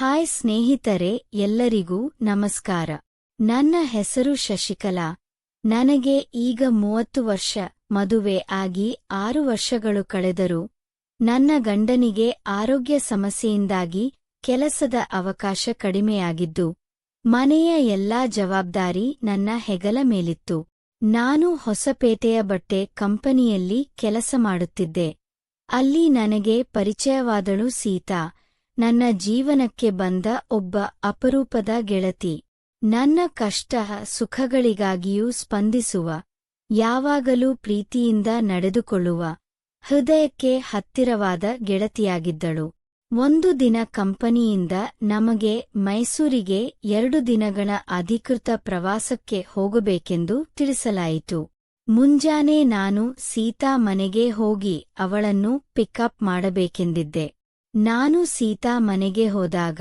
Hi ಸ್ನೇಹಿತರೆ, ಎಲ್ಲರಿಗೂ ನಮಸ್ಕಾರ. ನನ್ನ ಹೆಸರು ಶಶಿಕಲಾ. ನನಗೆ ಈಗ ಮೂವತ್ತು ವರ್ಷ, ಮದುವೆ ಆಗಿ ಆರು ವರ್ಷಗಳು ಕಳೆದರು ನನ್ನ ಗಂಡನಿಗೆ ಆರೋಗ್ಯ ಸಮಸ್ಯೆಯಿಂದಾಗಿ ಕೆಲಸದ ಅವಕಾಶ ಕಡಿಮೆಯಾಗಿದ್ದು, ಮನೆಯ ಎಲ್ಲಾ ಜವಾಬ್ದಾರಿ ನನ್ನ ಹೆಗಲ ಮೇಲಿತ್ತು. ನಾನು ಹೊಸಪೇಟೆಯ ಬಟ್ಟೆ ಕಂಪನಿಯಲ್ಲಿ ಕೆಲಸ ಮಾಡುತ್ತಿದ್ದೆ. ಅಲ್ಲಿ ನನಗೆ ಪರಿಚಯವಾದಳು ಸೀತಾ. ನನ್ನ ಜೀವನಕ್ಕೆ ಬಂದ ಒಬ್ಬ ಅಪರೂಪದ ಗೆಳತಿ. ನನ್ನ ಕಷ್ಟ, ಸುಖಗಳಿಗಾಗಿಯೂ ಸ್ಪಂದಿಸುವ, ಯಾವಾಗಲೂ ಪ್ರೀತಿಯಿಂದ ನಡೆದುಕೊಳ್ಳುವ, ಹೃದಯಕ್ಕೆ ಹತ್ತಿರವಾದ ಗೆಳತಿಯಾಗಿದ್ದಳು. ಒಂದು ದಿನ ಕಂಪನಿಯಿಂದ ನಮಗೆ ಮೈಸೂರಿಗೆ ಎರಡು ದಿನಗಳ ಅಧಿಕೃತ ಪ್ರವಾಸಕ್ಕೆ ಹೋಗಬೇಕೆಂದು ತಿಳಿಸಲಾಯಿತು. ಮುಂಜಾನೆ ನಾನು ಸೀತಾ ಮನೆಗೆ ಹೋಗಿ ಅವಳನ್ನು ಪಿಕಪ್ ಮಾಡಬೇಕೆಂದಿದ್ದೆ. ನಾನು ಸೀತಾ ಮನೆಗೆ ಹೋದಾಗ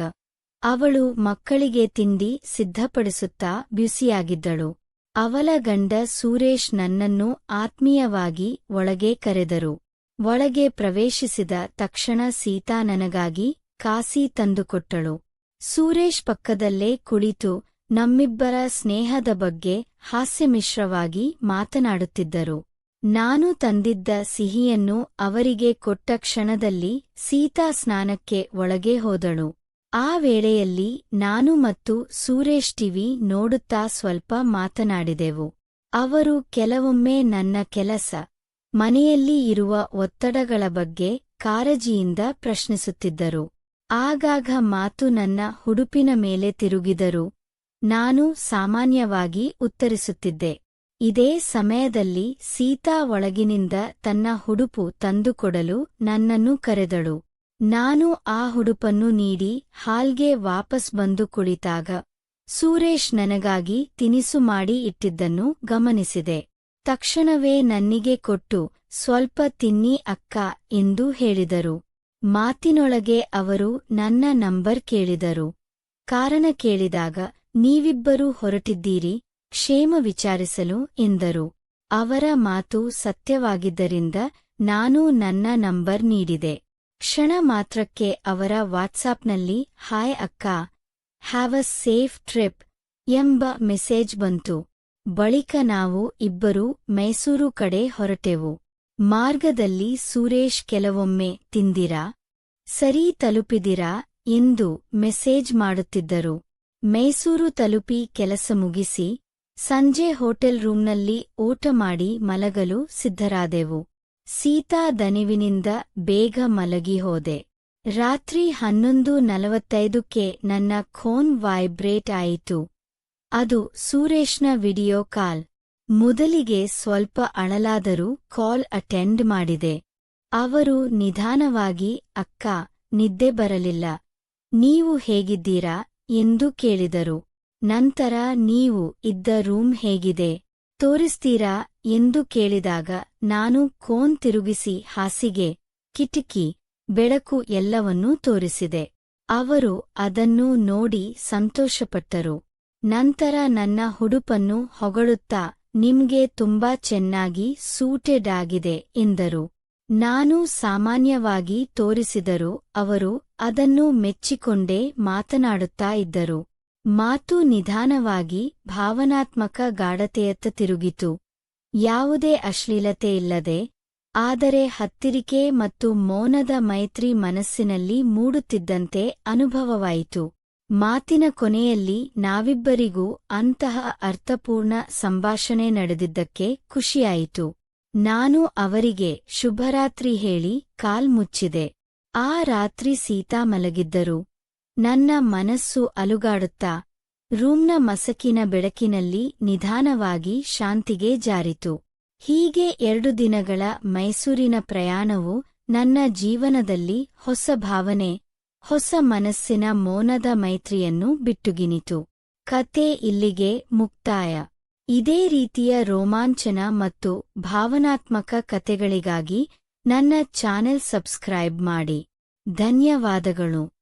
ಅವಳು ಮಕ್ಕಳಿಗೆ ತಿಂಡಿ ಸಿದ್ಧಪಡಿಸುತ್ತಾ ಬ್ಯುಸಿಯಾಗಿದ್ದಳು. ಅವಳ ಗಂಡ ಸುರೇಶ್ ನನ್ನನ್ನು ಆತ್ಮೀಯವಾಗಿ ಒಳಗೆ ಕರೆದರು. ಒಳಗೆ ಪ್ರವೇಶಿಸಿದ ತಕ್ಷಣ ಸೀತಾ ನನಗಾಗಿ ಕಾಸಿ ತಂದುಕೊಟ್ಟಳು. ಸುರೇಶ್ ಪಕ್ಕದಲ್ಲೇ ಕುಳಿತು ನಮ್ಮಿಬ್ಬರ ಸ್ನೇಹದ ಬಗ್ಗೆ ಹಾಸ್ಯಮಿಶ್ರವಾಗಿ ಮಾತನಾಡುತ್ತಿದ್ದರು. ನಾನು ತಂದಿದ್ದ ಸಿಹಿಯನ್ನು ಅವರಿಗೆ ಕೊಟ್ಟ ಕ್ಷಣದಲ್ಲಿ ಸೀತಾ ಸ್ನಾನಕ್ಕೆ ಒಳಗೆ ಹೋದಳು. ಆ ವೇಳೆಯಲ್ಲಿ ನಾನು ಮತ್ತು ಸುರೇಶ್ ಟಿವಿ ನೋಡುತ್ತಾ ಸ್ವಲ್ಪ ಮಾತನಾಡಿದೆವು. ಅವರು ಕೆಲವೊಮ್ಮೆ ನನ್ನ ಕೆಲಸ, ಮನೆಯಲ್ಲಿ ಇರುವ ಒತ್ತಡಗಳ ಬಗ್ಗೆ ಕಾರಜಿಯಿಂದ ಪ್ರಶ್ನಿಸುತ್ತಿದ್ದರು. ಆಗಾಗ ಮಾತು ನನ್ನ ಹುಡುಪಿನ ಮೇಲೆ ತಿರುಗಿದರು. ನಾನು ಸಾಮಾನ್ಯವಾಗಿ ಉತ್ತರಿಸುತ್ತಿದ್ದೆ. ಇದೇ ಸಮಯದಲ್ಲಿ ಸೀತಾ ಒಳಗಿನಿಂದ ತನ್ನ ಹುಡುಪು ತಂದುಕೊಡಲು ನನ್ನನ್ನು ಕರೆದಳು. ನಾನು ಆ ಹುಡುಪನ್ನು ನೀಡಿ ಹಾಲ್ಗೆ ವಾಪಸ್ ಬಂದು ಕುಳಿತಾಗ ಸೂರೇಶ್ ನನಗಾಗಿ ತಿನಿಸು ಮಾಡಿ ಇಟ್ಟಿದ್ದನ್ನು ಗಮನಿಸಿದೆ. ತಕ್ಷಣವೇ ನನ್ನಿಗೆ ಕೊಟ್ಟು, ಸ್ವಲ್ಪ ತಿನ್ನಿ ಅಕ್ಕ ಎಂದು ಹೇಳಿದರು. ಮಾತಿನೊಳಗೆ ಅವರು ನನ್ನ ನಂಬರ್ ಕೇಳಿದರು. ಕಾರಣ ಕೇಳಿದಾಗ, ನೀವಿಬ್ಬರೂ ಹೊರಟಿದ್ದೀರಿ ಕ್ಷೇಮ ವಿಚಾರಿಸಲು ಎಂದರು. ಅವರ ಮಾತು ಸತ್ಯವಾಗಿದ್ದರಿಂದ ನಾನು ನನ್ನ ನಂಬರ್ ನೀಡಿದೆ. ಕ್ಷಣ ಮಾತ್ರಕ್ಕೆ ಅವರ ವಾಟ್ಸಾಪ್ನಲ್ಲಿ, ಹಾಯ್ ಅಕ್ಕ ಹ್ಯಾವ್ ಅ ಸೇಫ್ ಟ್ರಿಪ್ ಎಂಬ ಮೆಸೇಜ್ ಬಂತು. ಬಳಿಕ ನಾವು ಇಬ್ಬರೂ ಮೈಸೂರು ಕಡೆ ಹೊರಟೆವು. ಮಾರ್ಗದಲ್ಲಿ, ಸುರೇಶ್, ಕೆಲವೊಮ್ಮೆ ತಿಂದಿರಾ? ಸರಿ ತಲುಪಿದಿರಾ? ಎಂದು ಮೆಸೇಜ್ ಮಾಡುತ್ತಿದ್ದರು. ಮೈಸೂರು ತಲುಪಿ ಕೆಲಸ ಮುಗಿಸಿ ಸಂಜೆ ಹೋಟೆಲ್ ರೂಂನಲ್ಲಿ ಊಟ ಮಾಡಿ ಮಲಗಲು ಸಿದ್ಧರಾದೆವು. ಸೀತಾ ದನಿವಿನಿಂದ ಬೇಗ ಮಲಗಿ ಹೋದೆ. ರಾತ್ರಿ ಹನ್ನೊಂದು ನಲವತ್ತೈದಕ್ಕೆ ನನ್ನ ಖೋನ್ ವೈಬ್ರೇಟ್ ಆಯಿತು. ಅದು ಸುರೇಶ್ನ ವಿಡಿಯೋ ಕಾಲ್. ಮೊದಲಿಗೆ ಸ್ವಲ್ಪ ಅಳಲಾದರೂ ಕಾಲ್ ಅಟೆಂಡ್ ಮಾಡಿದೆ. ಅವರು ನಿಧಾನವಾಗಿ, ಅಕ್ಕ, ನಿದ್ದೆ ಬರಲಿಲ್ಲ. ನೀವು ಹೇಗಿದ್ದೀರಾ? ಎಂದು ಕೇಳಿದರು. ನಂತರ ನೀವು ಇದ್ದ ರೂಮ್ ಹೇಗಿದೆ? ತೋರಿಸ್ತೀರಾ? ಎಂದು ಕೇಳಿದಾಗ ನಾನು ಕೋನ್ ತಿರುಗಿಸಿ ಹಾಸಿಗೆ, ಕಿಟಕಿ, ಬೆಳಕು ಎಲ್ಲವನ್ನೂ ತೋರಿಸಿದೆ. ಅವರು ಅದನ್ನು ನೋಡಿ ಸಂತೋಷಪಟ್ಟರು. ನಂತರ ನನ್ನ ಹುಡುಪನ್ನು ಹೊಗಳುತ್ತಾ, ನಿಮ್ಗೆ ತುಂಬಾ ಚೆನ್ನಾಗಿ ಸೂಟೆಡ್ ಆಗಿದೆ ಎಂದರು. ನಾನು ಸಾಮಾನ್ಯವಾಗಿ ತೋರಿಸಿದರು ಅವರು ಅದನ್ನು ಮೆಚ್ಚಿಕೊಂಡೇ ಮಾತನಾಡುತ್ತಾ ಇದ್ದರು. ಮಾತು ನಿಧಾನವಾಗಿ ಭಾವನಾತ್ಮಕ ಗಾಢತೆಯತ್ತ ತಿರುಗಿತು. ಯಾವುದೇ ಅಶ್ಲೀಲತೆ ಇಲ್ಲದೆ, ಆದರೆ ಹತ್ತಿರಿಕೆ ಮತ್ತು ಮೌನದ ಮೈತ್ರಿ ಮನಸ್ಸಿನಲ್ಲಿ ಮೂಡುತ್ತಿದ್ದಂತೆ ಅನುಭವವಾಯಿತು. ಮಾತಿನ ಕೊನೆಯಲ್ಲಿ ನಾವಿಬ್ಬರಿಗೂ ಅಂತಹ ಅರ್ಥಪೂರ್ಣ ಸಂಭಾಷಣೆ ನಡೆದಿದ್ದಕ್ಕೆ ಖುಷಿಯಾಯಿತು. ನಾನು ಅವರಿಗೆ ಶುಭರಾತ್ರಿ ಹೇಳಿ ಕಾಲ್ ಮುಚ್ಚಿದೆ. ಆ ರಾತ್ರಿ ಸೀತಾ ಮಲಗಿದ್ದರು. ನನ್ನ ಮನಸ್ಸು ಅಲುಗಾಡುತ್ತಾ, ರೂಮ್ನ ಮಸಕಿನ ಬೆಳಕಿನಲ್ಲಿ ನಿಧಾನವಾಗಿ ಶಾಂತಿಗೆ ಜಾರಿತು. ಹೀಗೆ ಎರಡು ದಿನಗಳ ಮೈಸೂರಿನ ಪ್ರಯಾಣವು ನನ್ನ ಜೀವನದಲ್ಲಿ ಹೊಸ ಭಾವನೆ, ಹೊಸ ಮನಸ್ಸಿನ ಮೌನದ ಮೈತ್ರಿಯನ್ನು ಬಿಟ್ಟುಗಿನಿತು. ಕತೆ ಇಲ್ಲಿಗೆ ಮುಕ್ತಾಯ. ಇದೇ ರೀತಿಯ ರೋಮಾಂಚನ ಮತ್ತು ಭಾವನಾತ್ಮಕ ಕತೆಗಳಿಗಾಗಿ ನನ್ನ ಚಾನೆಲ್ ಸಬ್ಸ್ಕ್ರೈಬ್ ಮಾಡಿ. ಧನ್ಯವಾದಗಳು.